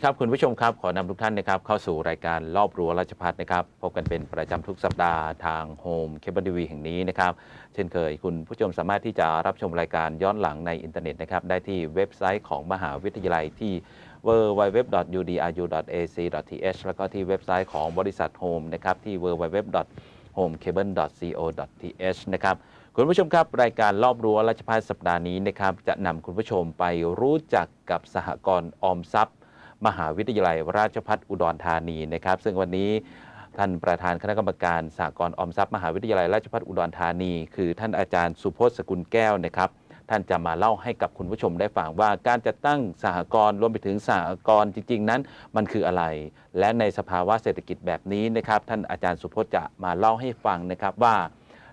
สวัสดีครับคุณผู้ชมครับ ขอนำทุกท่านนะครับเข้าสู่รายการรอบรั้วราชพัฒนะครับพบกันเป็นประจำทุกสัปดาห์ทางโฮมเคเบิลทีวีแห่งนี้นะครับเช่นเคยคุณผู้ชมสามารถที่จะรับชมรายการย้อนหลังในอินเทอร์เน็ตนะครับได้ที่เว็บไซต์ของมหาวิทยาลัยที่ www.udru.ac.th แล้วก็ที่เว็บไซต์ของบริษัทโฮมนะครับที่ www.homecable.co.th นะครับคุณผู้ชมครับ รายการรอบรั้วราชพัฒสัปดาห์นี้นะครับจะนำคุณผู้ชมไปรู้จักกับสหกรณ์ออมทรัพย์ มหาวิทยาลัยราชภัฏอุดรธานีนะครับ ซึ่งวันนี้ท่านประธานคณะกรรมการสหกรณ์ออมทรัพย์มหาวิทยาลัยราชภัฏอุดรธานี คือท่านอาจารย์สุพจน์สกุลแก้วนะครับท่านจะมาเล่าให้กับคุณผู้ชมได้ฟังว่าการจัดตั้งสหกรณ์รวมไปถึงสหกรณ์จริง ๆ นั้น มันคืออะไร และในสภาวะเศรษฐกิจแบบนี้นะครับ ท่านอาจารย์สุพจน์จะมาเล่าให้ฟังนะครับว่า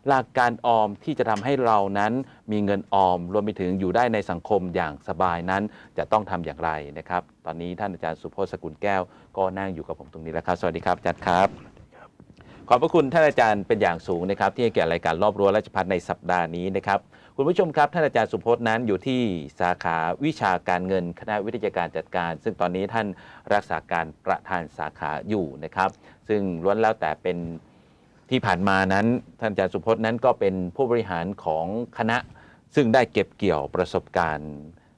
หลักการออมที่จะทำให้เรานั้นมีเงินออม รวมไปถึงอยู่ได้ในสังคมอย่างสบายนั้น จะต้องทำอย่างไรนะครับ ตอนนี้ท่านอาจารย์สุพจน์สกุลแก้ว ก็นั่งอยู่กับผมตรงนี้แล้วครับ สวัสดีครับอาจารย์ครับ ขอบพระคุณท่านอาจารย์เป็นอย่างสูงนะครับ ที่ให้แก่รายการรอบรั้วราชพัฒในสัปดาห์นี้นะครับคุณผู้ชมครับท่านอาจารย์สุพจน์นั้นอยู่ที่สาขาวิชาการเงินคณะวิทยาการจัดการ ซึ่งตอนนี้ท่านรักษาการประธานสาขาอยู่นะครับ ซึ่งล้วนแล้วแต่เป็น ที่ผ่านมานั้นท่านอาจารย์สุพจน์นั้นก็เป็นผู้บริหารของคณะ ซึ่งได้เก็บเกี่ยวประสบการณ์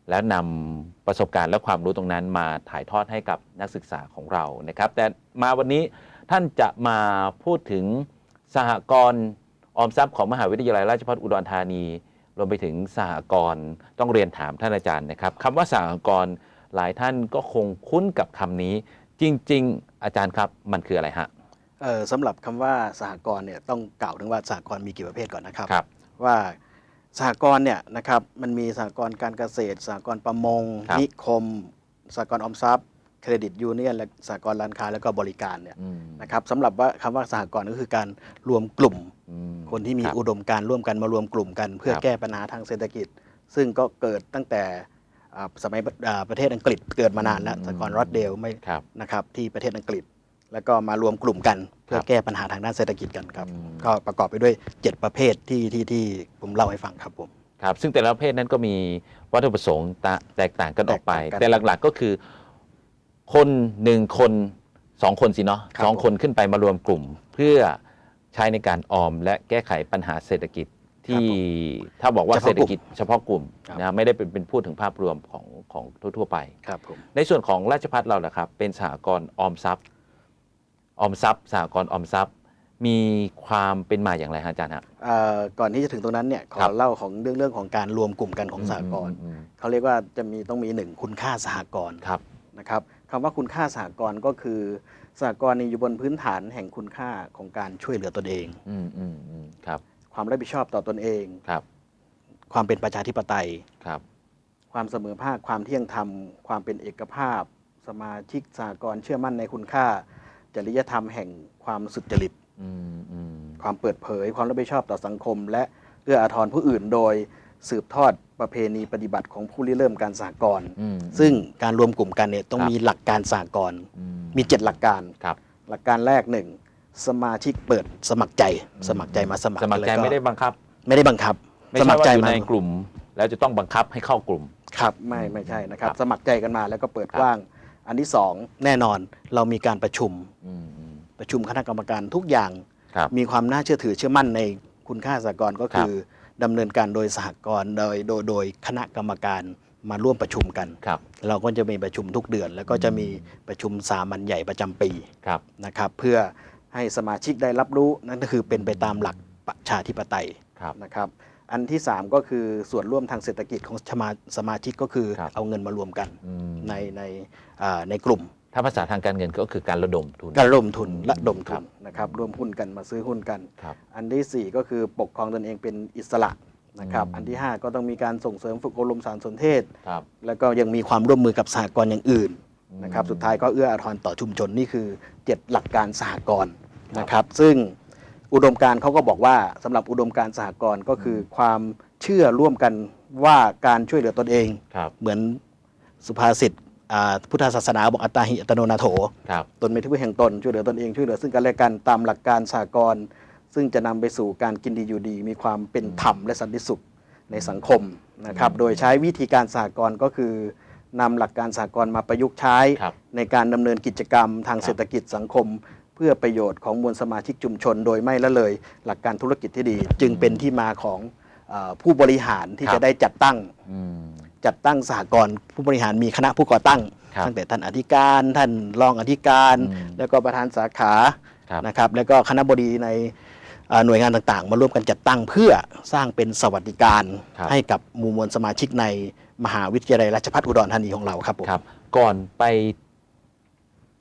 แล้วนำประสบการณ์และความรู้ตรงนั้นมาถ่ายทอดให้กับนักศึกษาของเรานะครับ แต่มาวันนี้ท่านจะมาพูดถึงสหกรณ์ออมทรัพย์ของมหาวิทยาลัยราชภัฏอุดรธานี รวมไปถึงสหกรณ์ต้องเรียนถามท่านอาจารย์นะครับคำว่าสหกรณ์หลายท่านก็คงคุ้นกับคำนี้ จริง ๆ อาจารย์ครับมันคืออะไรฮะ สำหรับคำว่าสหกรณ์เนี่ยต้องกล่าวถึงว่าสหกรณ์มีกี่ประเภทก่อนนะครับครับว่าสหกรณ์เนี่ยนะครับมันมีสหกรณ์การเกษตร สหกรณ์ประมงครับนิคม สหกรณ์ออมทรัพย์ เครดิตยูเนียนและสหกรณ์ร้านค้าแล้วก็บริการเนี่ยอืมนะครับสำหรับว่าคำว่าสหกรณ์ก็คือการรวมกลุ่มอืมคนที่มีรับอุดมการณ์ร่วมกันมารวมกลุ่มกัน เพื่อครับแก้ปัญหาทางเศรษฐกิจ ซึ่งก็เกิดตั้งแต่อ่าสมัยอ่าประเทศอังกฤษเกิดมานานแล้วอืมสหกรณ์รอดเดลไม่ครับนะครับที่ประเทศอังกฤษ แล้วก็มารวมกลุ่มกันเพื่อครับแก้ปัญหาทางด้านเศรษฐกิจกันครับอืมก็ประกอบไปด้วย 7 ประเภทที่ที่ที่ผมเล่าให้ฟังครับผมครับ ซึ่งแต่ละประเภทนั้นก็มีวัตถุประสงค์ตะแตกต่างกันออกไปแตกต่างกันแต่หลักๆก็คือ คนหนึ่งคนสองคนสิเนาะครับสองคนขึ้นไปมารวมกลุ่ม เพื่อใช้ในการออมและแก้ไขปัญหาเศรษฐกิจที่ถ้าบอกว่าเฉเศรพาะษฐกิจเฉพาะกลุ่มครับนะไม่ได้เป็นเป็นพูดถึงภาพรวมของของทั่ว ๆ ไปครับผมในส่วนของราชพัฒเราแหละครับเป็นสหกรณ์ออมทรัพย์ ออมทรัพย์สหกรณ์ออมทรัพย์ มีความเป็นมาอย่างไรฮะอาจารย์ฮะ เอ่อก่อนที่จะถึงตรงนั้นเนี่ยขอครับเล่าของเรื่องเรื่องของการรวมกลุ่มกันของสหกรณ์อืมอืมเขาเรียกว่าจะมีต้องมีหนึ่งคุณค่าสหกรณ์ครับ นะครับคำว่าคุณค่าสหกรณ์ก็คือสหกรณ์นี่อยู่บนพื้นฐานแห่งคุณค่าของการช่วยเหลือตนเอง อืมอืมอืมครับความรับผิดชอบต่อตนเอง ครับความเป็นประชาธิปไตย ครับความเสมอภาคความเที่ยงธรรม ความเป็นเอกภาพ สมาชิกสหกรณ์เชื่อมั่นในคุณค่า จริยธรรมแห่งความสุจริตอืมอืมความเปิดเผยความรับผิดชอบต่อสังคม และเอื้ออาทรผู้อื่นโดยสืบทอดประเพณีปฏิบัติของผู้ริเริ่มการสหกรณ์อืมซึ่งการรวมกลุ่มกันเนี่ยต้องครับมีหลักการสหกรณ์อืมี7หลักการครับหลักการแรกหนึ่งสมาชิกเปิดสมัครใจ สมัครใจมาสมัครสมัครใจแล้วก็ไม่ได้บังคับ ไม่ได้บังคับไม่สใช่มัครว่าใจอยู่มาในกลุ่ม แล้วจะต้องบังคับให้เข้ากลุ่มครับไม่ไม่ใช่นะครับครับสมัครใจกันมาแล้วก็เปิดครับกว้าง อันที่สองแน่นอนเรามีการประชุมอืมอืมประชุมคณะกรรมการทุกอย่างครับมีความน่าเชื่อถือเชื่อมั่นในคุณค่าสหกรณ์ก็คือดำเนินการโดยสหกรณ์โดยโดยโดยคณะกรรมการมาร่วมประชุมกันครับเราก็จะมีประชุมทุกเดือน แล้วก็จะมีประชุมสามัญใหญ่ประจำปีครับนะครับ เพื่อให้สมาชิกได้รับรู้นั่นก็คือเป็นไปตามหลักประชาธิปไตยครับนะครับ อันที่ 3 ก็คือส่วนร่วมทางเศรษฐกิจของสมาสมาชิกก็คือครับเอาเงินมารวมกันอืม ในในอ่าในกลุ่ม ถ้าภาษาทางการเงินก็คือการระดมทุน การระดมทุนอืมระดมทุครันบนะครับร่วมหุ้นกันมาซื้อหุ้นกัน ครับ อันที่ 4 ก็คือปกครองตนเองเป็นอิสระนะครับอืม อันที่ 5 ก็ต้องมีการส่งเสริมฝึกอบรมสารสนเทศ ครับ แล้วก็ยังมีความร่วมมือกับสหกรณ์อย่างอื่นอืมนะครับสุดท้ายก็เอื้ออาทรต่อชุมชนนี่คือ 7 หลักการสหกรณ์ครับนะครับ ซึ่ง อุดมการณ์เขาก็บอกว่าสำหรับอุดมการณ์สหกรณ์ก็คือความเชื่อร่วมกันว่าการช่วยเหลือตนเองครับเหมือนสุภาษิตอ่าพุทธศาสนาบอกอัตตาหิอัตโนนาโถครับตนเป็นที่พึ่งแห่งตนช่วยเหลือตนเองช่วยเหลือซึ่งกันและกันตามหลักการสากลซึ่งจะนำไปสู่การกินดีอยู่ดี มีความเป็นธรรมและสันติสุขในสังคมนะครับอืมโดยใช้วิธีการสากลก็คือนำหลักการสากลมาประยุกต์ใช้ครับในการดำเนินกิจกรรมทางครับเศรษฐกิจสังคมเพื่อประโยชน์ของมวลสมาชิกชุมชน โดยไม่ละเลยหลักการธุรกิจที่ดี จึงเป็นที่มาของเออผู้บริหารที่ครับจะได้จัดตั้งอืมจัดตั้งสหกรณ์ผู้บริหารมีคณะผู้ก่อตั้งครับตั้งแต่ท่านอธิการท่านรองอธิการอืมแล้วก็ประธานสาขาครับนะครับแล้วก็คณะบดีในเอ่อหน่วยงานต่างๆ มาร่วมกันจัดตั้งเพื่อสร้างเป็นสวัสดิการครับให้กับหมู่มวลสมาชิกในมหาวิทยาลัยราชภัฏอุดรธานีของเราครับผมครับก่อนไป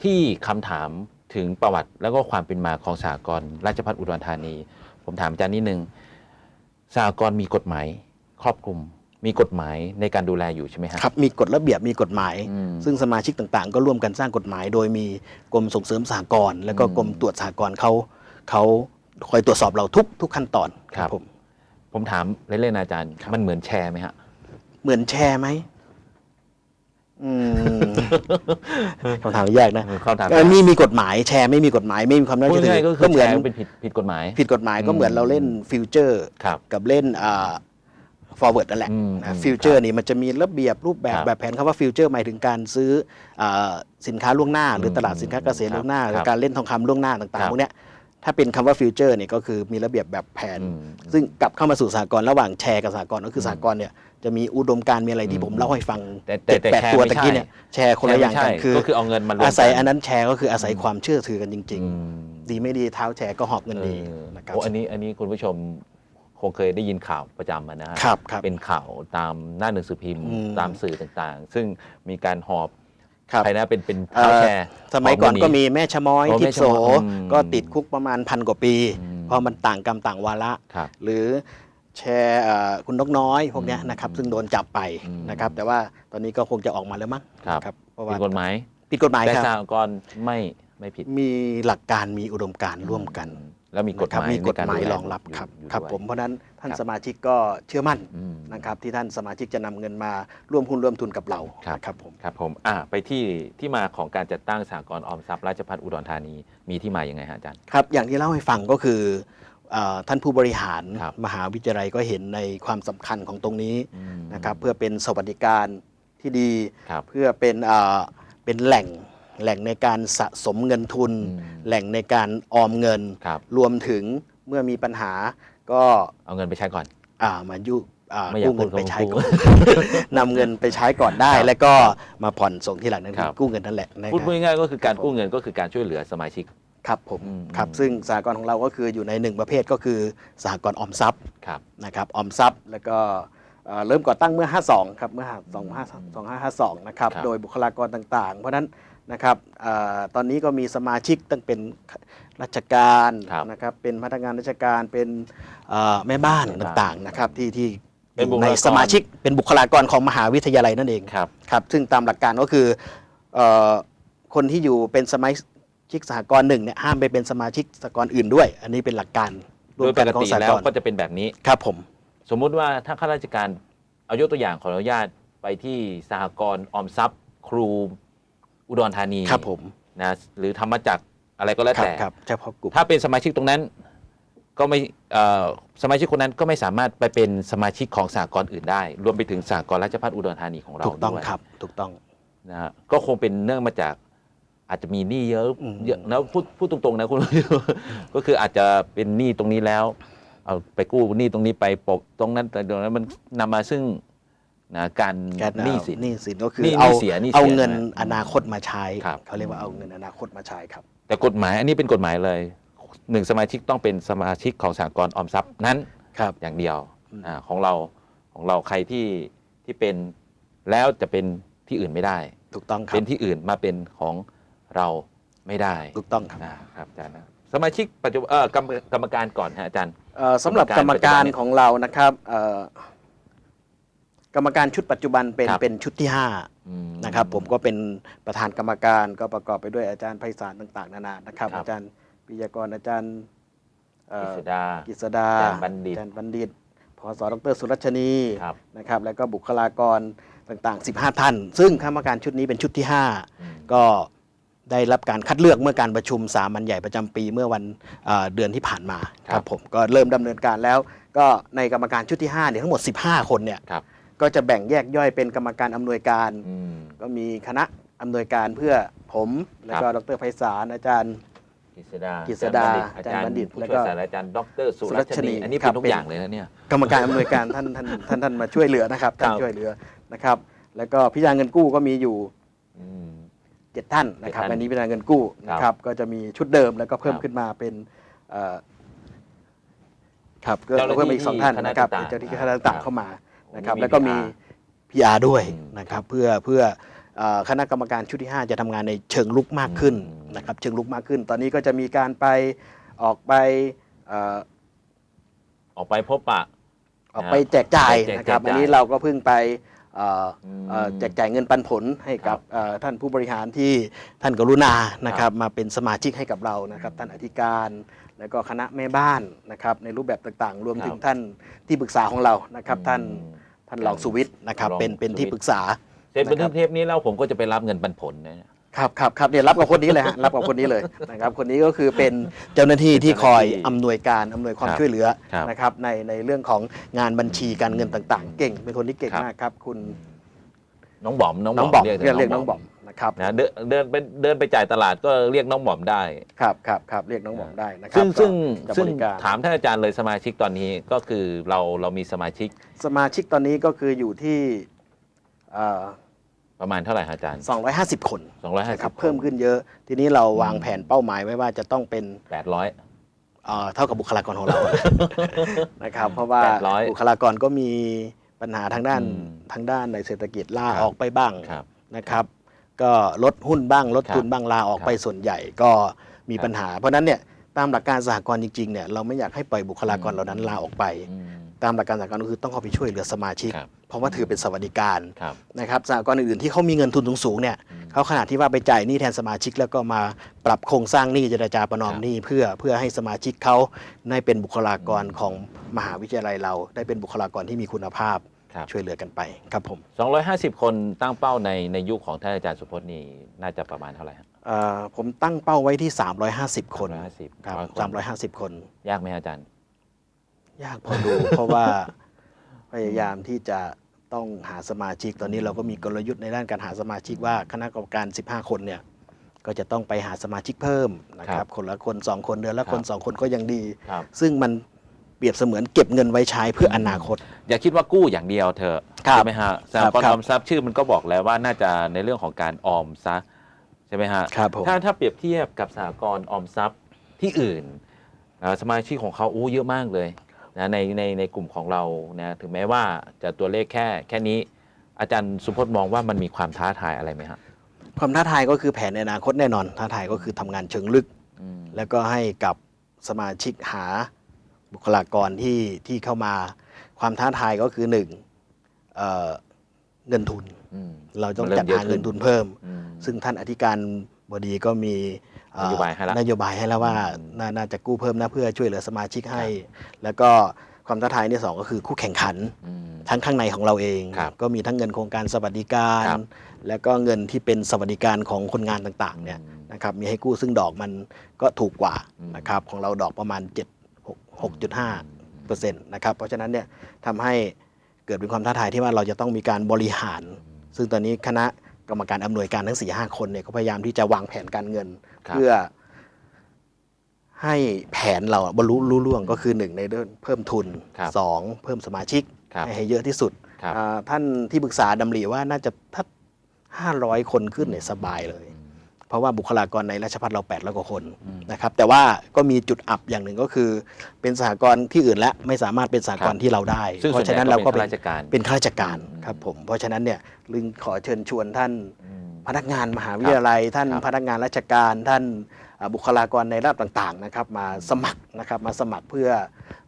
ที่คำถาม ถึงประวัติแล้วก็ความเป็นมาของสากลราชพัฒอุดรธานี ผมถามอาจารย์นิดนึงสากลมีกฎหมายครอบคลุมมีกฎหมายในการดูแลอยู่ใช่ไหมฮะครับ มีกฎระเบียบมีกฎหมายอืมซึ่งสมาชิกต่างๆ ก็ร่วมกันสร้างกฎหมาย โดยมีกรมส่งเสริมสหกรณ์แล้วก็อืมกรมตรวจสหกรณ์เขาเขาคอยตรวจสอบเราทุกทุกขั้นตอนครับผมผมถามเล่นๆนะอาจารย์ครับมันเหมือนแชร์ไหมฮะเหมือนแชร์ไหม อืมคำถามยากนะเขาถามเออมีมีกฎหมายแชร์ไม่มีกฎหมายไม่มีความน่าพูดเชื่อถืง่ายๆก็อคือก็เหมืแชอนร์เป็นผิดผิดกฎหมาย ผิดกฎหมายก็เหมือนอืมเราเล่นฟิวเจอร์ครับกับเล่นอ่า forward นั่นแหละอืมอืมฟิวเจอร์นี่มันจะมีระเบียบรูปแบบครับแบบแผนคำว่าฟิวเจอร์หมายถึงการซื้ออาสินค้าล่วงหน้า หรืออมตลาดสินค้าเกษตรครับล่วงหน้าหรืคอรับการเล่นทองคำล่วงหน้าต่างครัๆบพวกเนี้ย ถ้าเป็นคำว่าฟิวเจอร์เนี่ยก็คือมีระเบียบแบบแผนอืมซึ่งกลับเข้ามาสู่สากลระหว่างแชร์กับสากลก็คือมสากลเนี่ยจะมีอุดมการณ์มีอะไรอืที่มผมเล่าให้ฟังแต่แต่เจ็ดแต่แปดแชร์ตัวไม่ตะกี้ใช่เนี่ยแชร์คนละอย่างกันใช่คือก็คือเอาเงินมารวมอาศัยกัอันนั้นแชร์ก็คืออาศัยความเชื่อถือกันจริงอืมๆดีไม่ดีเท้าแชร์ก็หอบเงินดีเออนะครับโอ้อันนี้อันนี้คุณผู้ชมคงเคยได้ยินข่าวประจำมานะฮะครับครับ เป็นข่าวตามหน้าหนังสือพิมพ์อืมตามสื่อต่างๆ ซึ่งมีการหอบ ครับ ใครนะเป็นเป็นเอ่อเท้าแชร์ สมัยก่อนหบเงิก็มีแม่ชะม้อยอ๋อทิแม่พชะโสม้อยอืมก็ติดคุกประมาณพันกว่าปีอืม เพราะมันต่างกรรมต่างวาระ ครับ หรือแชร์เอ่อคุณนกน้อยพวกเนี้ยอืมนะครับ ซึ่งโดนจับไปอืม นะครับ แต่ว่าตอนนี้ก็คงจะออกมาแล้วมั้งครับนะเพราะผิว่าดกฎหมายผิดกฎหมายแต่ครับสากลไม่ไม่ผิด มีหลักการมีอุดมการณ์ร่วมกันอืม แล้วมีกฎนะคหบมายมีกฎในหมายดูแลรองรับยู่ครับอยู่ครับด้วยผมเพราะฉะนั้นท่านครับสมาชิกก็เชื่อมั่นอืมนะครับที่ท่านสมาชิกจะนำเงินมาร่วมหุ้นร่วมทุนกับเราครับนะครับผมครับผมอ่าไปที่ที่มาของการจัดตั้งสหกรณ์ออมทรัพย์ราชพัฒอุดรธานีมีที่มาอย่างไงฮะอาจารย์ครับอย่างที่เล่าให้ฟังก็คือเอ่อท่านผู้บริหารครับมหาวิทยาลัยก็เห็นในความสำคัญของตรงนี้อืมนะครับเพื่อเป็นสวัสดิการที่ดีครับเพื่อเป็นเอ่อเป็นแหล่ง แหล่งในการสะสมเงินทุนอืมแหล่งในการออมเงินครับรวมถึงเมื่อมีปัญหาก็เอาเงินไปใช้ก่อน อ่ามายุอ่าไม่อยากกู้เงินพูดไปใช้คำก่อนพูดนำเงินไปใช้ก่อนได้ครับแล้วก็มาผ่อนส่งที่หลังนั้นครับกู้เงินนั่นแหละนะคพูดรับง่ายๆก็คือการกู้เงินก็คือการช่วยเหลือสมาชิกครับผมอืมครับอืมซึ่งสหกรณ์ของเราก็คืออยู่ในหนึ่งประเภทก็คือสหกรณ์ออมทรัพย์ครับนะครับออมทรัพย์แล้วก็เอ่อเริ่มก่อตั้งเมื่อ 52 ครับ เมื่อ 2552 นะครับครับโดยบุคลากรต่างๆ เพราะฉะนั้น นะครับเอ่อตอนนี้ก็มีสมาชิกตั้งเป็นราชการครับนะครับ เป็นพนักงานราชการ เป็นเอ่อแม่บ้านแม่บ้านต่างๆนะครับที่ที่เป็นอยู่บุคในลากรสมาชิกเป็นบุคลากรของมหาวิทยาลัยนั่นเองครับครับ ซึ่งตามหลักการก็คือเออคนที่อยู่เป็นสมาชิกสหกรณ์หนึ่งเนี่ยห้ามไปเป็นสมาชิกสหกรณ์อื่นด้วย อันนี้เป็นหลักการร่โดวยมปกันกของติสหแล้กวรณ์ก็จะเป็นแบบนี้ครับผม สมมุติว่าถ้าข้าราชการเอายกตัวอย่างขออนุญาตไปที่สหกรณ์ออมทรัพย์ ครู อุดรธานีครับผมนะหรือธรรมจักรอะไรก็แล้วครับแต่ครับเฉพาะกลุ่มถ้าเป็นสมาชิกตรงนั้นก็ไม่เอ่อสมาชิกคนนั้นก็ไม่สามารถไปเป็นสมาชิกของสหกรณ์อื่นได้ รวมไปถึงสหกรณ์ราชพัฒอุดรธานีของเราถูกต้องด้วยครับถูกต้องนะฮะก็คงเป็นเนื่องมาจากอาจจะมีหนี้เยอะอืมเยอะนะพูดพูดตรงๆนะคุณก็คืออาจจะเป็นหนี้ตรงนี้แล้วเอาไปกู้หนี้ตรงนี้ไปปกตรงนั้นแต่ตรงนั้นมันนำมาซึ่ง นะการแกหนี้สินหนี้สินก็คือหนี้เอาหนี้เสียหนี้เสียเอาเงินนะอนาคตมาใช้ครับเขาเรียกว่าเอาเงินอนาคตมาใช้ครับ แต่กฎหมายอันนี้เป็นกฎหมายเลยหนึ่งสมาชิกต้องเป็นสมาชิกของสหกรณ์ออมทรัพย์นั้นครับอย่างเดียวอืมอาของเราของเราใครที่ที่เป็นแล้วจะเป็นที่อื่นไม่ได้ ถูกต้องครัเป็บนที่อื่นมาเป็นของเราไม่ได้ ถูกต้องครับอ่าครับอาจารย์นะสมาชิกปัจจุบันเอ่อกรรมกรรมการก่อนฮะอาจารย์เอ่อสำหรับกรรมการของเรานะครับเอ่อ กรรมการชุดปัจจุบันเป็นครับ เป็นชุดที่ห้า อืมนะครับผมก็เป็นประธานกรรมการก็ประกอบไปด้วยอาจารย์ไพศาลต่าง ๆ นานานะครับ ครับ อาจารย์ปิยากรอาจารย์เอ่กิอษดากิษดาอาจารย์บัณฑิต อาจารย์บัณฑิตพศดรสุรัชนีครับนะครับแล้วก็บุคลากรต่าง ๆ 15 ท่าน ซึ่งคณะกรรมการชุดนี้เป็นชุดที่ อืม 5 ก็ได้รับการคัดเลือกเมื่อการประชุมสามัญใหญ่ประจำปีเมื่อวันเอ่อเดือนที่ผ่านมาครับครับผมก็เริ่มดำเนินการแล้ว ก็ในกรรมการชุดที่5เนี่ยทั้งหมด 15 คนเนี่ย ครับ ก็จะแบ่งแยกย่อยเป็นกรรมการอำนวยการ อืม ก็มีคณะอำนวยการเพื่อผมแล้วก็ครับ ดรไพศาลอาจารย์กิษดากิษดาอาจารย์บัณฑิตอาจารย์บัณฑิตแล้ผู้วก็ช่วยศาสตราจารย์ดรสุสุรัรัชชนีนีอันนี้ครัเป็นบทุกเป็น อย่างเลยนะเนี่ย กรรมการอำนวยการท่านท่านท่านท่านมาช่วยเหลือนะครับท่านครับ ช่วยเหลือนะครับ แล้วก็พิจารณาเงินกู้ก็มีอยู่ อืมเจ็ดท่านนะครับเจ็ดท่านอันนี้พิจารณาเงินกู้นะคครัรับบก็จะมีชุดเดิมแล้วก็เพิ่มครับขึ้นมาเป็นเอ่อครับก็เจ้าหน้าที่เพิ่มอีกสองท่านนะครับคณะต่างๆเจ้าหน้าที่คณะต่างครับๆเข้ามา นะควัรับนนี้มีแล้วก็มี PR PR ด้วยอืมนะครับเพื่อเพื่อเอ่อคณะกรรมการชุดที่ 5 จะทำงานในเชิงลุกมากขึ้นอืม นะครับเชิงลุกมากขึ้น ตอนนี้ก็จะมีการไปออกไปเอ่อออกไปพบปะ ออกไปแจกจ่ายแจกนะครับแจกจ่าย อันนี้เราก็เพิ่งไปเอ่ออมเอ่อแจกจ่ายเงินปันผลให้กับครับเอ่อท่านผู้บริหารที่ท่านกรุณานะครับมาเป็นสมาชิกให้กับเรานะครับท่านอธิการแล้วก็คณะแม่บ้านนะครับในรูปแบบต่างๆ รวมถึงครับท่านที่ปรึกษาของเรานะครับท่าน อืม ท่านรองสุวิทย์นะครับรองเป็นเป็นสุวิทย์ที่ปรึกษาเสร็จบันนะคทึรักบเทปนี้แล้วผมก็จะไปรับเงินปันผลนะเนี่ยครับครับครับเนี่ยรับกับคนนี้เลยฮะรับกับคนนี้เลยนะครับคนนี้ก็คือเป็นเจ้าหน้าที่ที่คอยเจ้าหน้าที่อำนวยการอำนวยความครับช่วยเหลือครับนะครับในในเรื่องของงานบัญชีการเงินต่าง ๆ เก่ง เป็นคนที่เก่งครับมากครับ คุณน้องบอมน้องน้องบอมเรียกเรียกเรียกน้องบอม นะครับนะเดินเดินไปเดินไปจ่ายตลาดก็เรียกน้องบอมได้ ครับครับครับเรียกน้องบอมได้นะครัซึ่งซึ่งก็จะซึ่งบริการถามท่านอาจารย์เลยสมาชิกตอนนี้ก็คือเราเรามีสมาชิกสมาชิกตอนนี้ก็คืออยู่ที่เอ่อประมาณเท่าไหร่ฮะอาจารย์250 คน250นะครับเพิ่มขึ้นเยอะ ทีนี้เราวางแผนเป้าหมายไว้ว่าจะต้องเป็น 800 เอ่อเท่ากับบุคลากรของเรา นะครับ เพราะว่า800บุคลากรก็มีปัญหาทางด้านอืมทางด้านในเศรษฐกิจล่าครับออกไปบ้างครับนะครับ ก็ลดหุ้นบ้าง ลดครับทุนบ้างลาออกครับไปส่วนใหญ่ก็มีครับปัญหา เพราะฉะนั้นเนี่ยตามหลักการสหกรณ์จริงๆเนี่ยเราไม่อยากให้ปล่อยบุคลากรอืมเหล่านั้นลาออกไปอืมตามหลักการสหกรณ์ก็คือต้องเข้าไปช่วยเหลือสมาชิกครับเพราะว่าถือเป็นสวัสดิการครับนะครับสหกรณ์อื่นๆที่เขามีเงินทุนสูงๆเนี่ยอืมเขาขนาดที่ว่าไปจ่ายหนี้แทนสมาชิกแล้วก็มาปรับโครงสร้างหนี้เจรจาประนอมครับหนี้เพื่อเพื่อให้สมาชิกเขาได้เป็นบุคลากรของมหาวิทยาลัยเรา ได้เป็นบุคลากรที่มีคุณภาพ ครับ ช่วยเหลือกันไปครับผม250 คนตั้งเป้าในในยุคของท่านอาจารย์สุพจน์นี่น่าจะประมาณเท่าไหร่ฮะ เอ่อผมตั้งเป้าไว้ที่ 350 คน350ครับร้อยคน350 คน ยากไหมอาจารย์ ยากพอดู เพราะว่าพยายามที่จะต้องหาสมาชิกตอนนี้เราก็มีกลยุทธ์ในด้านการหาสมาชิกว่าคณะกรรมการ 15 คนเนี่ยก็จะต้องไปหาสมาชิกเพิ่มนะคครัรับบคนละคนสองคนเดือนละคน ครับสองคนก็ยังดี ครับ ซึ่งมัน เปรียบเสมือนเก็บเงินไว้ใช้เพื่ออนาคต อย่าคิดว่ากู้อย่างเดียวเถอะครับใช่ไหมฮะสหกรณ์ครัอบอมทรัพย์ชื่อมันก็บอกแล้วว่าน่าจะในเรื่องของการออมซะใช่ไหมฮะครับผมถ้าถ้าเปรียบเทียบกับสหกรณ์ออมทรัพย์ที่อื่นเอ่อสมาชิกของเขาโอ้เยอะมากเลยนะในในในกลุ่มของเรานะถึงแม้ว่าจะตัวเลขแค่แค่นี้ อาจารย์สุพจน์มองว่ามันมีความท้าทายอะไรไหมฮะความท้าทายก็คือแผนในอนาคตแน่นอน ท้าทายก็คือทำงานเชิงลึกอืมแล้วก็ให้กับสมาชิกหา บุคลากรที่ที่เข้ามาความท้าทายก็คือหนึ่งเอ่อเงินทุน อืม เราต้องมันเริ่มจัดเยอะหาขึ้นเงินทุนเพิ่ม อืม ซึ่งท่านอธิการบดีก็มีเอ่อนโยบายให้แล้วนโยบายให้แล้วว่าอืมนาน่าจะกู้เพิ่มนะเพื่อช่วยเหลือสมาชิกให้ แล้วก็ความท้าทายที่สองก็คือคู่แข่งขัน อืม ทั้งข้างในของเราเอง ครับก็มีทั้งเงินโครงการสวัสดิการ ครับแล้วก็เงินที่เป็นสวัสดิการของคนงานต่างๆเนี่ยอืมนะครับมีให้กู้ซึ่งดอกมันก็ถูกกว่าอืมนะครับของเราดอกประมาณ7 6 6.5เปอร์เซ็นต์นะครับเพราะฉะนั้นเนี่ยทำให้เกิดเป็นความท้าทายที่ว่าเราจะต้องมีการบริหาร ซึ่งตอนนี้คณะกรรมการอำนวยการทั้ง4ีหคนเนี่ยก็พยายามที่จะวางแผนการเงินครับเพื่อให้แผนเราบรรลุรู้ล่วงก็คือหนึ่งในเรื่องเพิ่มทุนครับสองเพิ่มสมาชิกครับให้ให้เยอะที่สุดครับอ่าท่านที่ปรึกษาดำริว่าน่าจะถ้า500 คนขึ้นเนี่ยสบายเลย เพราะว่าบุคลากรในราชพัฒเรา800กว่าคนอืมนะครับแต่ว่าก็มีจุดอับอย่างหนึ่งก็คือ เป็นสหกรณ์ที่อื่นและไม่สามารถเป็นสหกรณ์ที่เราได้ซึ่งเพส่วนราะใหญ่ฉะนั้นเราก็เป็นเป็นข้าราชการเป็นข้าราชการอืมครับผมเพราะฉะนั้นเนี่ยลึงขอเชิญชวนท่านอืมพนักงานมหาวิทยาลัย ท่านครับพนักงานราชการ ท่านอ่าบุคลากรในระดับต่างๆนะครับมาสมัครนะครับมาสมัครเพื่อ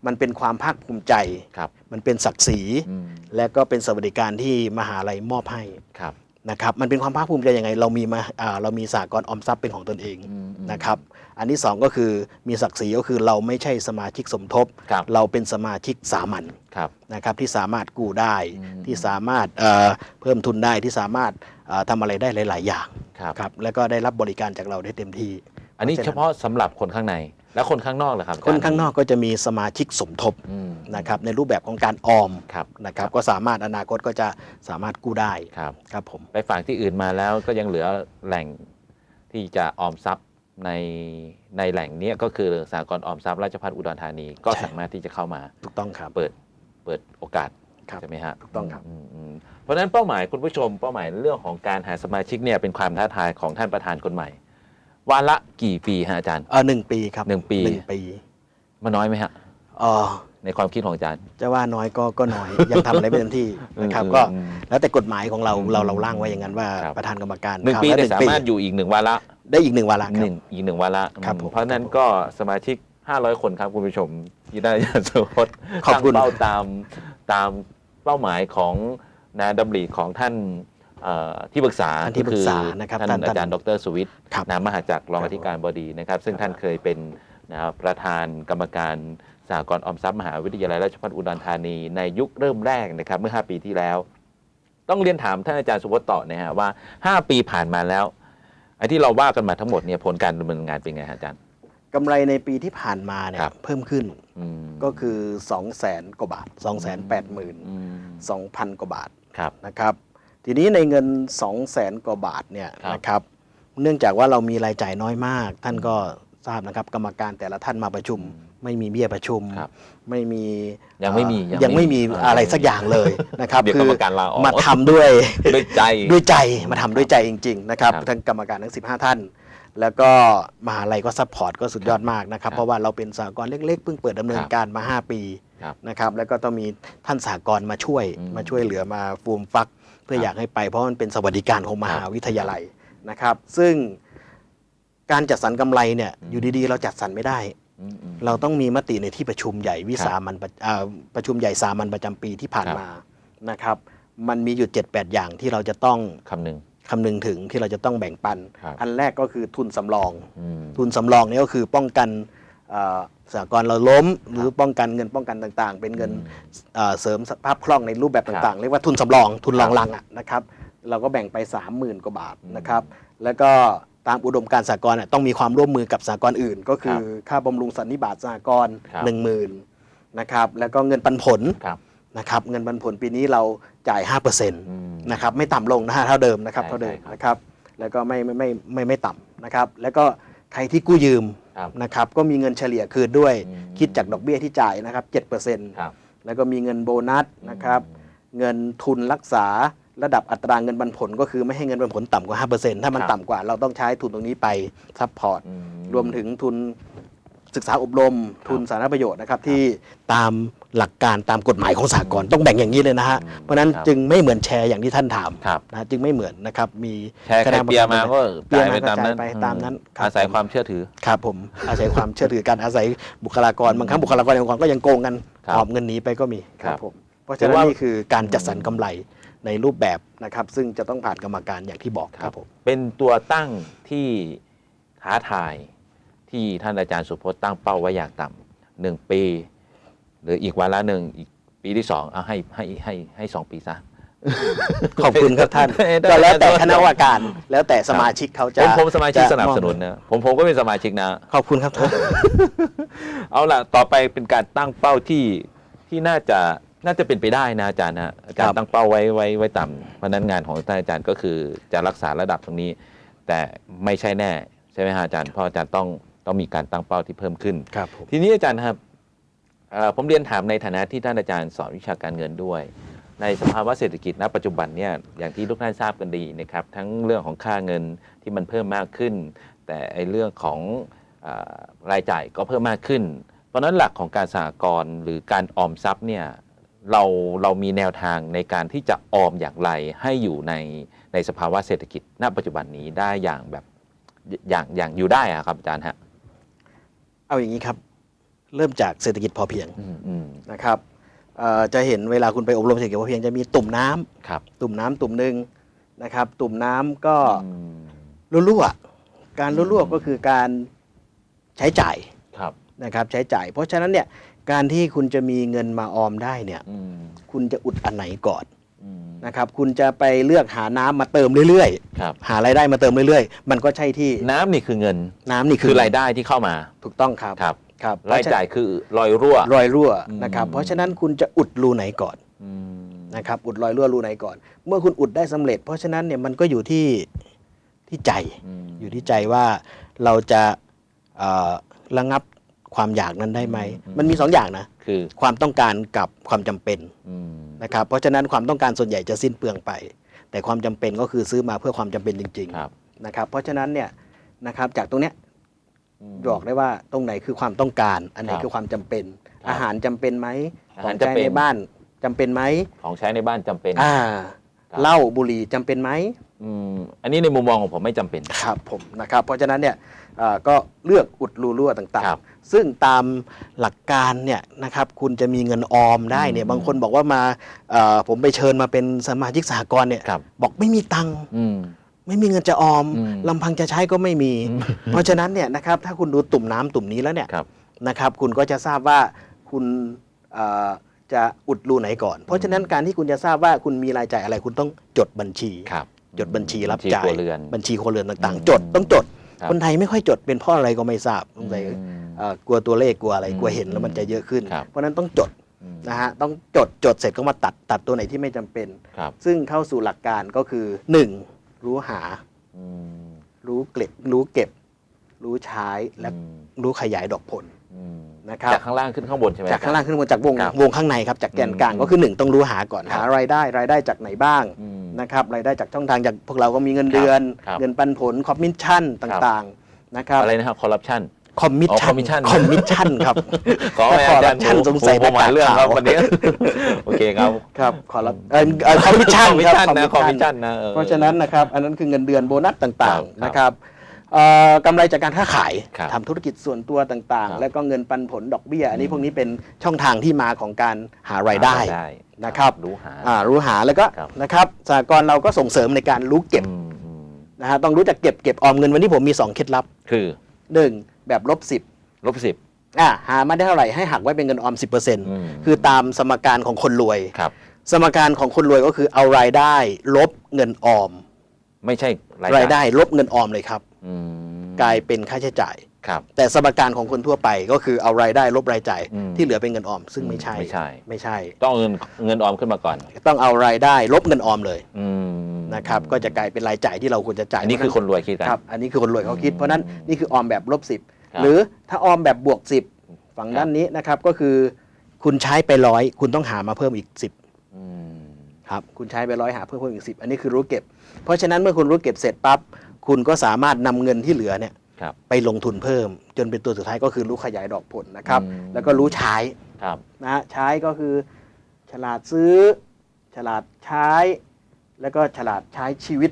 มันเป็นความภาคภูมิใจครับมันเป็นศักดิ์ศรีอืมและก็เป็นสวัสดิการที่มหาลัยมอบให้ครับ นะครับมันเป็นความภาคภูมิใจยังไง เรามีมาอ่าเรามีสากลออมทรัพย์เป็นของตนเองอืมอืมนะครับอันที่สองก็คือมีศักดิ์ศรีก็คือเราไม่ใช่สมาชิกสมทบครับเราเป็นสมาชิกสามัญครับนะครับที่สามารถกู้ได้อืมที่สามารถเอ่อเพิ่มทุนได้ที่สามารถเอ่อทำอะไรได้หลาย ๆ อย่างครับครับแล้วก็ได้รับบริการจากเราได้เต็มที่ อันนี้พรเฉฉะพาะสำหรับคนข้างใน แล้วคนข้างนอกเหรอครับคนข้างนอกก็จะมีสมาชิกสมทบอืมนะครับในรูปแบบของการออมครับนะครับก็สามารถอนาคตก็จะสามารถกู้ได้ครับครับผมไปฝากที่อื่นมาแล้วก็ยังเหลือแหล่งที่จะออมทรัพย์ในในแหล่งเนี้ยก็คือสากลออมทรัพย์ราชพัฒอุดรธานีก็สามารถที่จะเข้ามาถูกต้องครับเปิดเปิดโอกาสครับใช่ไหมฮะถูกต้องครับมมเพราะฉะนั้นเป้าหมายคุณผู้ชมเป้าหมายเรื่องของการหาสมาชิกเนี่ยเป็นความท้าทายของท่านประธานคนใหม่ วันละกี่ปีฮะอาจารย์ เออหนึ่งปีครับหนึ่งปี หนึ่งปีมันน้อยไหมฮะ เออในความคิดของอาจารย์ จะว่าน้อยก็ก็น้อย ยังทำอะไรไม่เต็มที่นะครับอืมก็อืมแล้วแต่กฎหมายของเราอืมเราเราร่างไว้อย่างนั้นว่าครับ ประธานกรรมการหนึ่งปีครวเนี่ยละสามารถอยู่อีกหนึ่งวาระได้อีกหนึ่งวาระคหรับ นึ่งอีกหนึ่งวาระครับผมเพราะฉะนั้นก็สมาชิก 500 คนครับคุณผู้ชมที่ได้อาจารย์สุพจน์ขอบคุณ ตั้งเป้าตามตามเป้าหมายของนาดำริของท่านเอ่อ ที่ปรึกษาท่านที่ปรึกษานะครับท่านท่านอาจารย์ดรสุวิทย์ครับนามหาจักรรองครัอบธิการบดีนะครับ ซึ่งท่านเคยเป็นนะครับประธานกรรมการสหกรณ์ออมทรัพย์มหาวิทยาลัยราชภัฏอุดรธานี ในยุคเริ่มแรกนะครับเมื่อ 5 ปีที่แล้ว ต้องเรียนถามท่านอาจารย์สุพจน์ต่อนะฮะว่า 5 ปีผ่านมาแล้วไอ้ที่เราว่ากันมาทั้งหมดเนี่ยผลการดำเนินงานเป็นไงฮะอาจารย์กำไรในปีที่ผ่านมาเนี่ยครับเพิ่มขึ้นอืมก็คือ 2 0 0แสนกว่าบาท 2 8 0 0 0อืม2,000 กว่าบาทครับนะครับ ทีนี้ในเงิน 2 0 0แสนกว่าบาทเนี่ยครับนะครับเนื่องจากว่าเรามีรายจ่ายน้อยมาก ท่านก็ทราบนะครับกรรมการแต่ละท่านมาประชุม ไม่มีเบี้ยประชุมครับไม่มียังไม่มีเอ่อยัยังงไม่ไม่มีมีอ่าอะไรสักอย่างเลยนะครับเดี๋ยวกรรมการลาออกมาทำด้วยด้วยใจด้วยใจมาทำด้วยใจจริงๆนะครับครับทั้งกรรมการทั้ง 15 ท่าน แล้วก็มหาลัยก็ซัพพอร์ตก็สุดยอดมากนะครัครับบเพราะว่าเราเป็นสหกรณ์เล็กๆเพิ่งเปิดดำเนินครับการมา 5 ปีครับนะครับแล้วก็ต้องมีท่านสหกรณ์มาช่วยอืมมาช่วยเหลือมาฟูมฟัก เพื่อครับอยากให้ไปเพราะมันเป็นสวัสดิการของมหาครับวิทยาลัยนะครับ ซึ่งการจัดสรรกำไรเนี่ยอืมอยู่ดีๆ เราจัดสรรไม่ได้อืมอืมเราต้องมีมติในที่ประชุมใหญ่วิสามันประอ่าประชุมใหญ่สามัญประจำปีที่ผ่านครับมานะครับ มันมีอยู่ 7-8 อย่างที่เราจะต้องคำหนึ่งคำนึงถึงที่เราจะต้องแบ่งปันครับอันแรกก็คือทุนสำรองอืมทุนสำรองเนี่ยก็คือป้องกันเอ่อ สหกรณ์เราล้มหรือป้องกันเงินป้องกันต่างๆ เป็นเงินเอ่อเสริมสภาพคล่องในรูปแบบต่างๆ เรียกว่าทุนสำรองทุนรองรังอะนะครับเราก็แบ่งไป 30,000 กว่าบาทนะครับแล้วก็ตามอุดมการณ์สหกรณ์อะต้องมีความร่วมมือกับสหกรณ์อื่น ก็คือค่าบำรุงสันนิบาตสหกรณ์ครับหนึ่งหมื่นนะครับแล้วก็เงินปันผลครับนะครับเงินปันผลปีนี้เราจ่าย5%อืมนะครับไม่ต่ำลงนะฮะเท่าเดิมนะครับใช่เท่าเดิมใช่ครับนะครับแล้วก็ไม่ไม่ไม่ไม่ไม่ต่ำนะครับแล้วก็ ใครที่กู้ยืมครับนะครับก็มีเงินเฉลี่ยคืนด้วย อืมคิดจากดอกเบี้ยที่จ่ายนะครับ7%ครับแล้วก็มีเงินโบนัสนะครับ เงินทุนรักษาระดับอัตราเงินปันผล ก็คือไม่ให้เงินปันผลต่ำกว่า 5%ถ้ามันครับ ต่ำกว่าเราต้องใช้ทุนตรงนี้ไปซัพพอร์ต อื รวมถึงทุน ศึกษาอบรมทุนสาธารณประโยชน์นะครับที่ตามหลักการตามกฎหมายของสากลต้องแบ่งอย่างนี้เลยนะฮะอืมเพราะฉะนั้นครับจึงไม่เหมือนแชร์อย่างที่ท่านถามครับ นะจึงไม่เหมือนนะครับมีแชร์ใครเปียร์มาก็เปียจ่ายร์ไปมาก็ตามนั้นจ่ายไปตามนั้นครับอาศัยผมความเชื่อถือ ครับผมอาศัยความเชื่อถือกันอาศัยบุคลากรบางครั้งบุคลากรในองค์กรก็ยังโกงกันครับหอบเงินหนีไปก็มีครับผมเพราะฉะนั้นถือว่านี่คือการจัดสรรกำไรในรูปแบบนะครับ ซึ่งจะต้องผ่านกรรมการอย่างที่บอกครับผม เป็นตัวตั้งที่ท้าทาย ที่ท่านอาจารย์สุพจน์ตั้งเป้าไว้อย่างต่ำหนึ่งปี หรืออีกวาระหนึ่งอีกปีที่สองเอาให้ให้ให้ให้สองปีซะขอบคุณครับท่านได้ก็แล้วแต่ได้คณะกรรมการ แล้วแต่สมาชิกเขาจะผมผมสมาชิกจะสนับสนุนนะผมผมก็เป็นสมาชิกนะ ขอบคุณครับท่านเอาล่ะ ต่อไปเป็นการตั้งเป้าที่ที่น่าจะน่าจะเป็นไปได้นะอาจารย์นะอาจารครัย์บตั้งเป้าไว้ไว้ไว้ต่ำเพราะฉะนั้นงานของท่านอาจารย์ก็คือจะรักษาระดับตรงนี้ แต่ไม่ใช่แน่ใช่ไหมฮะอาจารย์เพราะอาจารย์ต้อง ต้องมีการตั้งเป้าที่เพิ่มขึ้น ครับผม ทีนี้อาจารย์ครับเอ่อผมเรียนถามในฐานะที่ท่านอาจารย์สอนวิชาการเงินด้วย ในสภาวะเศรษฐกิจณปัจจุบันเนี่ยอย่างที่ทุกท่านทราบกันดีนะครับทั้งเรื่องของค่าเงินที่มันเพิ่มมากขึ้น แต่ไอ้เรื่องของเออรายจ่ายก็เพิ่มมากขึ้น เพราะฉะนั้นหลักของการสหกรณ์หรือการออมทรัพย์เนี่ยเราเรามีแนวทางในการที่จะออมอย่างไรให้อยู่ในในสภาวะเศรษฐกิจณปัจจุบันนี้ได้อย่างแบบอย่างอย่างอยู่ได้อะครับอาจารย์ฮะ เอาอย่างนี้ครับ เริ่มจากเศรษฐกิจพอเพียงอืมอืมนะครับเอ่อจะเห็นเวลาคุณไปอบรมเศรษฐกิจพอเพียงจะมีตุ่มน้ำครับตุ่มน้ำตุ่มหนึ่งนะครับ ตุ่มน้ำก็อืมรั่วๆการรั่วๆก็คือการใช้จ่ายครับนะครับ ใช้จ่าย เพราะฉะนั้นเนี่ยการที่คุณจะมีเงินมาออมได้เนี่ยอืมคุณจะอุดอันไหนก่อนอืม นะครับคุณจะไปเลือกหาน้ำมาเติมเรื่อยครับ ๆ หารายได้มาเติมเรื่อยๆ มันก็ใช่ที่น้ำนี่คือเงิน น้ำนี่คือรายได้ที่เข้ามา ถูกต้องครับครับ ครับรายจ่ายคือรอยรั่ว รอยรั่วอืมนะครับเพราะฉะนั้นคุณจะอุดรูไหนก่อนอืมนะครับ อุดรอยรั่วรูไหนก่อน เมื่อคุณอุดได้สำเร็จ เพราะฉะนั้นเนี่ยมันก็อยู่ที่ที่ใจ มอยู่ที่ใจว่าเราจะเอ่อระงับความอยากนั้นได้ไหมอืมมันมีสองอย่างนะ คือความต้องการกับความจำเป็นอืมนะครับเพราะฉะนั้นความต้องการส่วนใหญ่จะสิ้นเปลืองไป แต่ความจำเป็นก็คือซื้อมาเพื่อความจำเป็นจริงครับๆนะครับเพราะฉะนั้นเนี่ยนะครับจากตรงเนี้ยม บอกได้ว่าตรงไหนคือความต้องการ อันไหนครับคือความจำเป็น ครับอาหารจำเป็นไหมอาขอหารงใช้จำเป็นในบ้านจำเป็นไหมของใช้ในบ้านจำเป็น อ่าครับ เหล้าบุหรี่จำเป็นไหม อืมอันนี้ในมุมมองของผมไม่จำเป็น ครับผมนะครับเพราะฉะนั้นเนี่ยเอ่อก็เลือกอุดรูรั่วต่างครับๆ ซึ่งตามหลักการเนี่ยนะครับคุณจะมีเงินออมได้เนี่ยอืมบางคนบอกว่ามาเอ่อผมไปเชิญมาเป็นสมาชิกสหกรณ์เนี่ยครับ บอกไม่มีตังค์อืม ไม่มีเงินจะออมอืม ลำพังจะใช้ก็ไม่มีอืมเพราะฉะนั้นเนี่ยนะครับถ้าคุณดูตุ่มน้ำตุ่มนี้แล้วเนี่ย ครับ นะครับคุณก็จะทราบว่าคุณเอ่อจะอุดรูไหนก่อน เพราะฉะนั้นการที่คุณจะทราบว่าคุณมีรายจ่ายอะไรคุณต้องจดบัญชี ครับ จดบัญชีรับญชีจ่ายครัวเรือนบัญชีครัวเรือนต่างอืมๆจดต้องจดครับคนไทยไม่ค่อยจดเป็นเพราะอะไรก็ไม่ทราบสงสัยอืมเอ่อกลัวตัวเลขกลัวอะไรอืมกลัวเห็นแล้วมันจะเยอะขึ้นครับเพราะฉะนั้นต้องจดอืมนะฮะต้องจดจดเสร็จก็มาตัดตัดตัวไหนที่ไม่จำเป็นครับซึ่งเข้าสู่หลักการก็คือ 1. รู้หาอืมรู้เก็บรู้เก็บ รู้ใช้และอืมรู้ขยายดอกผลอืมนะครับจากข้างล่างขึ้นข้างบนใช่ไหมจากข้างล่างขึ้นบนจากวงครับวงข้างในครับจากแกนกลางอืมก็คือ 1 ต้องรู้หาก่อนครับหารายได้รายได้จากไหนบ้างอืม นะครับรายได้จากช่องทางจากพวกเราก็มีเงินเดือน ครับ เงินปันผลคอมมิชชั่นต่างๆนะครับอะไรนะครับคอร์รัปชัน คอมมิชอ๋อชั่น commission คอมมิชชั่นครับขอให้อาจารย์ corruption สงสัยผมหมายเรื่องครับหน้ากากขาววันนี้ โอเคครับครับขอรับเอ่อเอ่อคอมมิชชั่นคอมมิชครับชั่นนะคอมมิช commission ชั่นนะออ เพราะฉะนั้นนะครับอันนั้นคือเงินเดือนโบนัสต่างครับ ๆนะครับเอ่อ กำไรจากการค้าขายครับทำธุรกิจส่วนตัวต่างครับๆแล้วก็เงินปันผลดอกเบี้ย อันนี้อืมพวกนี้เป็นช่องทางที่มาของการหารายได้ นะครับ รู้หา อ่ารู้หาแล้วก็ครับ นะครับสหกรณ์เราก็ส่งเสริมในการรู้เก็บอืมอืมนะฮะต้องรู้จักเก็บเก็บออมเงินวันนี้ผมมี 2 เคล็ดลับ คือ1 แบบลบ10ลบสิบอ่าหามาได้เท่าไหร่ให้หักไว้เป็นเงินออม 10%มคือตามสมการของคนรวย ครับ สมการของคนรวยก็คือเอารายได้ ลบเงินออม ไม่ใช่รายได้ลบเงินออมเลยครับอืม กลายเป็นค่าใช้จ่ายครับแต่สมการของคนทั่วไปก็คือเอารายได้ลบรายจ่ายอืมที่เหลือเป็นเงินออม ซึ่งไม่ใช่ไม่ใช่ ไม่ใช่ ต้องเอาเงินเงินออมขึ้นมาก่อน ต้องเอารายได้ลบเงินออมเลยอืมนะครับก็จะกลายเป็นรายจ่ายที่เราควรจะจ่ายอันนี้คือคนรวยคิดกันครับอันนี้คือคนรวยเขาคิดอืมเพราะฉะนั้นนี่คือออมแบบลบสิบครับหรือถ้าออมแบบบวกสิบฝั่งครับด้านนี้นะครับก็คือ คุณใช้ไปร้อยคุณต้องหามาเพิ่มอีกสิบอืมครับคุณใช้ไปร้อยหาเพิ่มเพิ่มอีกสิบอันนี้คือรู้เก็บ เพราะฉะนั้นเมื่อคุณรู้เก็บเสร็จปั๊บ คุณก็สามารถนำเงินที่เหลือเนี่ยครับไปลงทุนเพิ่ม จนเป็นตัวสุดท้ายก็คือรู้ขยายดอกผลนะครับอืมแล้วก็รู้ใช้ครับนะฮะใช้ก็คือ ฉลาดซื้อ ฉลาดใช้ แล้วก็ฉลาดใช้ชีวิต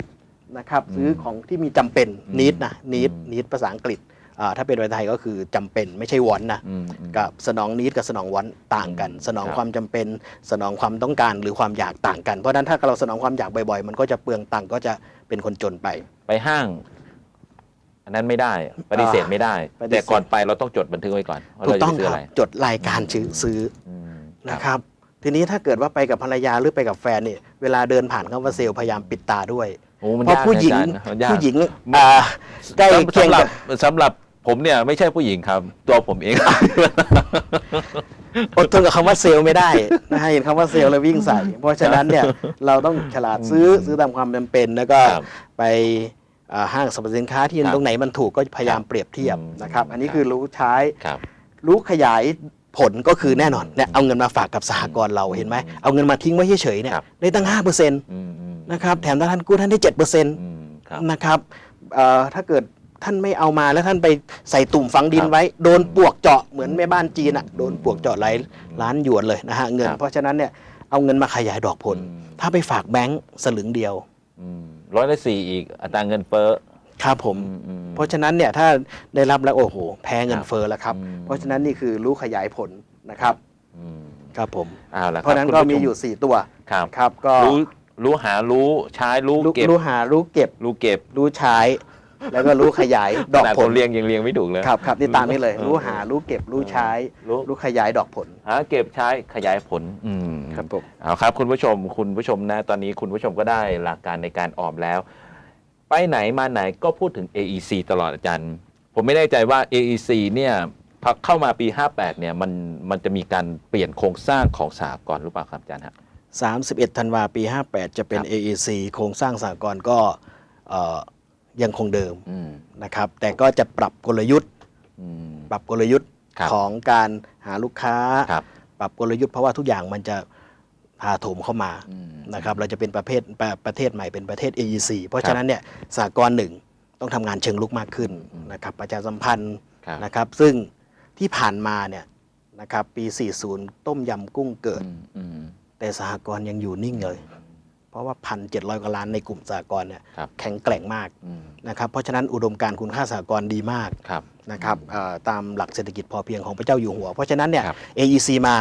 นะครับอืมซื้อของที่มีจำเป็นอืมนิดนะนิดอืมนิดภาษาอังกฤษอ่าถ้าเป็นภาษาไทยก็คือจำเป็นไม่ใช่วอนนะอืมอืมกับสนองนิดกับสนองวอนต่างกันอืมสนองครับความจำเป็น สนองความต้องการหรือความอยากต่างกันเพราะฉะนั้นถ้าเราสนองความอยากบ่อยๆ มันก็จะเปลืองตังค์ก็จะเป็นคนจนไป ไปห้าง อันนั้นไม่ได้ปฏิเสธไม่ได้ ปฏิเสธ แต่ก่อนไปเราต้องจดบันทึกไว้ก่อนว่าถูเรากจะต้องไปซื้อครัอะบไรจดรายการซื้อซื้ออืมนะครับ ทีนี้ถ้าเกิดว่าไปกับภรรยาหรือไปกับแฟนเนี่ยเวลาเดินผ่านคำว่าเซลล์พยายามปิดตาด้วย โอ้มันเพราะยากผู้หญิงนะอาจารย์มันยาก ผู้หญิงอ่าใกล้เคียงสำหรักับบสำหรับผมเนี่ยไม่ใช่ผู้หญิงครับ ตัวผมเอง อดทนกับคำว่าเซลล์ไม่ได้นะฮะเห็นคำว่าเซลล์แล้ววิ่งใส่ เพราะฉะนั้นเนี่ยเราต้องฉลาดซื้อซื้อตามความจำเป็นแล้วก็ครับ ไปอ่า ห้างสรรพสินค้าที่ครับตรงไหนมันถูกก็พยายามครับเปรียบเทียบอืมนะครับ อันนี้ครับ คือรู้ใช้ครับ รู้ขยายผลก็คือแน่นอนเนี่ยเอาเงินมาฝากกับสหกรณ์เราเห็นไหมเอาเงินมาทิ้งไว้เฉยๆเนี่ยครับ ได้ตั้ง5%เปอร์เซ็นต์อืมอืมนะครับแถมถ้าท่านกู้ท่านได้7%เปอร์เซ็นต์อืมครับ นะครับเอ่อถ้าเกิดท่านไม่เอามาแล้วท่านไปใส่ตุ่มฝังดินครับไว้ โดนปวกเจาะเหมือนแม่บ้านจีนอะโดนปวกเจาะหลายล้านหยวนเลยนะฮะเงิน ครับเพราะฉะนั้นเนี่ยเอาเงินมาขยายดอกผล อืม ถ้าไปฝากแบงก์สลึงเดียว อืม ร้อยละสี่อีกอัตราเงินเฟ้อ ครับผมอืมอืมเพราะฉะนั้นเนี่ยถ้าได้รับแล้วโอ้โห แพ้เงิคนรับเฟ้อแล้วครับ อืม เพราะฉะนั้นนี่คือรู้ขยายผลนะครับ อืมครับผม เอาละคเพรับราะฉะนั้นคุณก็ผู้ชมีอยู่ 4 ตัวครับครับก็รู้รู้หารู้ใช้รู้รู้เก็บรู้หารู้เก็บรู้เก็บรู้ใช้ แล้วก็รู้ขยายดอกขนาผผลมเรียงยังเรียงไม่ถูกเลยครับครับนี่ตามนี้เลยเออรู้หารู้เก็บรู้ใช้รู้รู้ขยายดอกผลหาเก็บใช้ขยายผลอืมครับผมเอาครับ คุณผู้ชมคุณผู้ชมนะตอนนี้คุณผู้ชมก็ได้หลักการในการออมแล้ว ไปไหนมาไหนก็พูดถึง AEC ตลอดอาจารย์ ผมไม่แน่ใจว่า AEC เนี่ยพอเข้ามาปี 58 เนี่ยมันมันจะมีการเปลี่ยนโครงสร้างของสหกรณ์หรือเปล่าครับอาจารย์ฮะ31ธันวาปี 58 จะเป็นครับ AEC โครงสร้างสหกรณ์ก็เอ่อ ยังคงเดิมอืมนะครับ แต่ก็จะปรับกลยุทธ์อืมปรับกลยุทธ์ครับของการหาลูกค้าครับปรับกลยุทธ์เพราะว่าทุกอย่างมันจะพาโถมเข้ามาอืมนะครับ เราจะเป็นประเภทประประเทศใหม่เป็นประเทศ AEC เพราะฉะนั้นเนี่ยสากลหนึ่งต้องทำงานเชิงลุกมากขึ้นอืมนะครับ ประชาสัมพันธ์ครับนะครับ ซึ่งที่ผ่านมาเนี่ยนะครับ ปี 40 ต้มยำกุ้งเกิดอืมอืมแต่สหกรณ์ยังอยู่นิ่งเลย เพราะว่าพันเจ็ดร้อยกว่าล้านในกลุ่มสหกรณ์เนี่ยครับแข็งแกร่งมากอืมนะครับเพราะฉะนั้นอุดมการณ์คุณค่าสหกรณ์ดีมากครับนะครับเอ่อตามหลักเศรษฐกิจพอเพียงของพระเจ้าอยู่หัว เพราะฉะนั้นเนี่ย ครับ AEC มา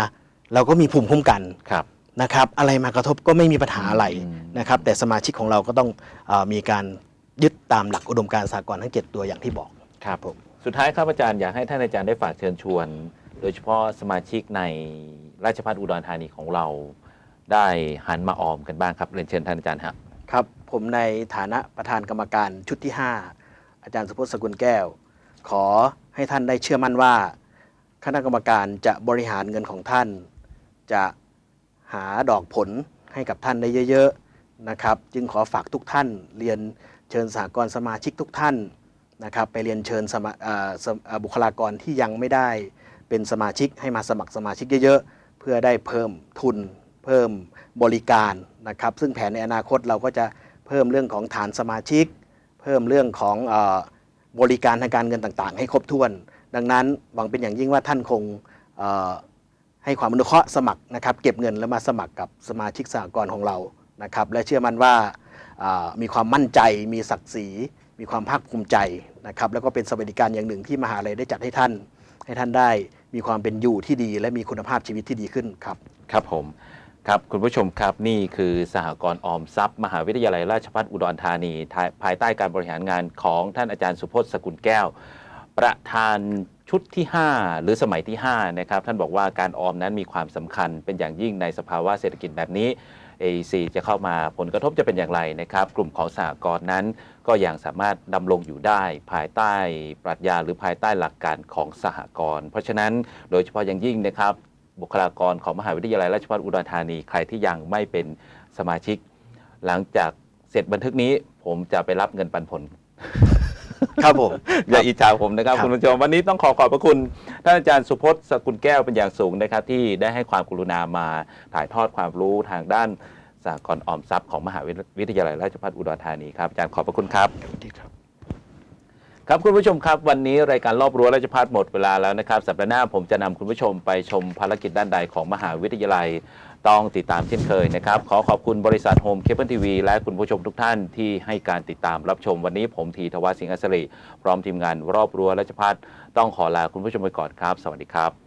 เราก็มีภูมิคุ้มกันครับ นะครับอะไรมากระทบก็ไม่มีปัญหาอะไรอืม นะครับแต่สมาชิกของเราก็ต้องเออมีการยึดตามหลักอุดมการณ์สหกรณ์ทั้ง 7 ตัวอย่างที่บอก ครับผม สุดท้ายครับอาจารย์อยากให้ท่านอาจารย์ได้ฝากเชิญชวน โดยเฉพาะสมาชิกในราชภัฏอุดรธานีของเรา ได้หันมาออมกันบ้างครับเรียนเชิญท่านอาจารย์ครับครับ ผมในฐานะประธานกรรมการชุดที่ 5 อาจารย์สุพจน์สกุลแก้ว ขอให้ท่านได้เชื่อมั่นว่า คณะกรรมการจะบริหารเงินของท่าน จะหาดอกผลให้กับท่านได้เยอะๆนะครับจึงขอฝากทุกท่านเรียนเชิญสากลสมาชิกทุกท่านนะครับไปเรียนเชิญบุคลากรที่ยังไม่ได้เป็นสมาชิกให้มาสมัครสมาชิกเยอะๆ เพื่อได้เพิ่มทุน เพิ่มบริการนะครับ ซึ่งแผนในอนาคตเราก็จะเพิ่มเรื่องของฐานสมาชิก เพิ่มเรื่องของออบริการทางการเงินต่างๆ ให้ครบถ้วน ดังนั้นหวังเป็นอย่างยิ่งว่าท่านคงให้ความอนุเคราะห์สมัครนะครับ เก็บเงินแล้วมาสมัครกับสมาชิกสหกรณ์ของเรานะครับ และเชื่อมั่นว่าอ่ามีความมั่นใจ มีศักดิ์ศรี มีความภาคภูมิใจนะครับ แล้วก็เป็นสวัสดิการอย่างหนึ่งที่มหาลัยได้จัดให้ท่าน ให้ท่านได้มีความเป็นอยู่ที่ดี และมีคุณภาพชีวิตที่ดีขึ้นครับ ครับผม ครับคุณผู้ชมครับนี่คือสหกรณ์ออมทรัพย์ มหาวิทยาลัยราชภัฏอุดรธานี ภายใต้การบริหารงานของท่านอาจารย์สุพจน์สกุลแก้ว ประธานชุดที่ 5 หรือสมัยที่5นะครับท่านบอกว่าการออมนั้นมีความสำคัญเป็นอย่างยิ่งในสภาวะเศรษฐกิจแบบนี้ AEC จะเข้ามาผลกระทบจะเป็นอย่างไรนะครับ กลุ่มของสหกรณ์นั้น ก็ยังสามารถดำรงอยู่ได้ภายใต้ปรัชญาหรือภายใต้หลักการของสหกรณ์เพราะฉะนั้นโดยเฉพาะอย่างยิ่งนะครับ บุคลากรของมหาวิทยาลัยราชภัฏอุดรธานี ใครที่ยังไม่เป็นสมาชิก หลังจากเสร็จบันทึกนี้ ผมจะไปรับเงินปันผล ครับผม อย่าอิจฉาผมนะครับครับคุณผู้ชมวันนี้ต้องขอขอบพระคุณท่านอาจารย์สุพจน์สกุลแก้วเป็นอย่างสูงนะครับ ที่ได้ให้ความกรุณามาถ่ายทอดความรู้ทางด้านสหกรณ์ออมทรัพย์ของมหาวิทยาลัยราชภัฏอุดรธานีครับอาจารย์ขอบพระคุณครับสวัสดีครับ ครับคุณผู้ชมครับวันนี้รายการรอบรั้วราชพัฒหมดเวลาแล้วนะครับ สัปดาห์หน้าผมจะนำคุณผู้ชมไปชมภารกิจด้านใดของมหาวิทยาลัยต้องติดตามเช่นเคยนะครับ ขอขอบคุณบริษัทโฮมเคเบิลทีวีและคุณผู้ชมทุกท่านที่ให้การติดตามรับชมวันนี้ผมทีทวัฒน์สิงห์อัศริพร้อมทีมงานรอบรั้วราชพัฒต้องขอลาคุณผู้ชมไปก่อนครับ สวัสดีครับ